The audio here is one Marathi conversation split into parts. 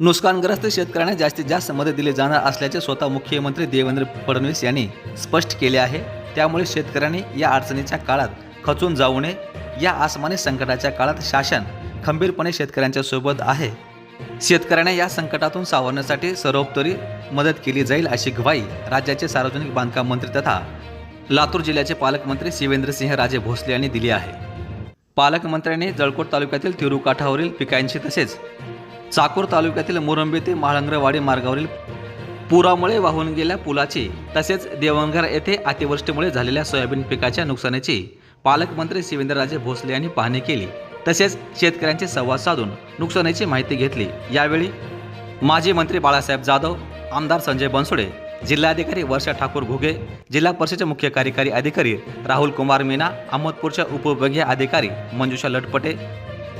नुकसानग्रस्त शेतकऱ्यांना जास्तीत जास्त मदत दिली जाणार असल्याचे स्वतः मुख्यमंत्री देवेंद्र फडणवीस यांनी स्पष्ट केले आहे. त्यामुळे शेतकऱ्यांनी या अडचणीच्या काळात खचून जाऊ नये. या आसमानी संकटाच्या काळात शासन खंबीरपणे शेतकऱ्यांच्या सोबत आहे. शेतकऱ्यांना या संकटातून सावरण्यासाठी सर्वोपतरी मदत केली जाईल अशी ग्वाही राज्याचे सार्वजनिक बांधकाम मंत्री तथा लातूर जिल्ह्याचे पालकमंत्री शिवेंद्रसिंह राजे भोसले यांनी दिली आहे. पालकमंत्र्यांनी जळकोट तालुक्यातील तिरुकाठावरील पिकांची तसेच चाकूर तालुक्यातील मोरंबे ते माळंगरवाडी मार्गावरील पुरामुळे वाहून गेल्या पुलाची तसेच देवणघर येथे अतिवृष्टीमुळे झालेल्या सोयाबीन पिकाच्या नुकसानीची पालकमंत्री शिवेंद्रराजे भोसले यांनी पाहणी केली. तसेच शेतकऱ्यांचे संवाद साधून नुकसानीची माहिती घेतली. यावेळी माजी मंत्री बाळासाहेब जाधव आमदार संजय बनसोडे जिल्हाधिकारी वर्षा ठाकूर घुगे जिल्हा परिषदेचे मुख्य कार्यकारी अधिकारी राहुल कुमार मीना अहमदपूरच्या उपविभागीय अधिकारी मंजुषा लटपटे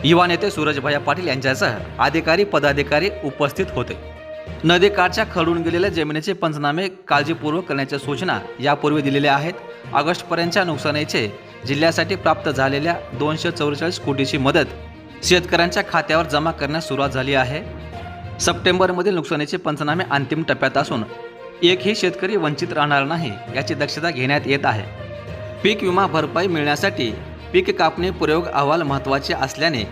युवा नेते सूरजभाया पाटील यांच्यासह अधिकारी पदाधिकारी उपस्थित होते. नदीकाठच्या खरडून गेलेल्या जमिनीचे पंचनामे काळजीपूर्वक करण्याच्या सूचना यापूर्वी दिलेल्या आहेत. ऑगस्टपर्यंतच्या नुकसानीचे जिल्ह्यासाठी प्राप्त झालेल्या दोनशे चौवेचाळीस कोटीची मदत शेतकऱ्यांच्या खात्यावर जमा करण्यास सुरुवात झाली आहे. सप्टेंबरमधील नुकसानीचे पंचनामे अंतिम टप्प्यात असून एकही शेतकरी वंचित राहणार नाही याची दक्षता घेण्यात येत आहे. पीक विमा भरपाई मिळण्यासाठी पीक कापणी प्रयोग अहवाल महत्त्वाचे असल्याने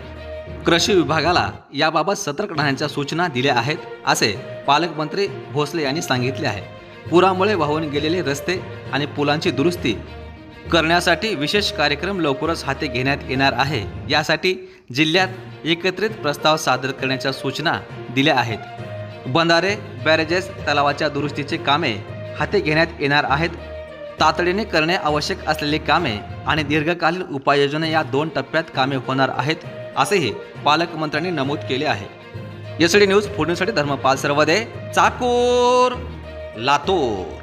कृषी विभागाला याबाबत सतर्क राहण्याच्या सूचना दिल्या आहेत असे पालकमंत्री भोसले यांनी सांगितले आहे. पुरामुळे वाहून गेलेले रस्ते आणि पुलांची दुरुस्ती करण्यासाठी विशेष कार्यक्रम लवकरच हाती घेण्यात येणार आहे. यासाठी जिल्ह्यात एकत्रित प्रस्ताव सादर करण्याच्या सूचना दिल्या आहेत. बंधारे बॅरेजेस तलावाच्या दुरुस्तीचे कामे हाती घेण्यात येणार आहेत तातडीने करणे आवश्यक असलेली कामे आणि दीर्घकालीन उपाययोजना या दोन टप्प्यात कामे होणार आहेत असेही पालकमंत्र्यांनी नमूद केले आहे. एसडी न्यूज फोडण्यासाठी धर्मपाल सर्वदे चाकूर लातूर.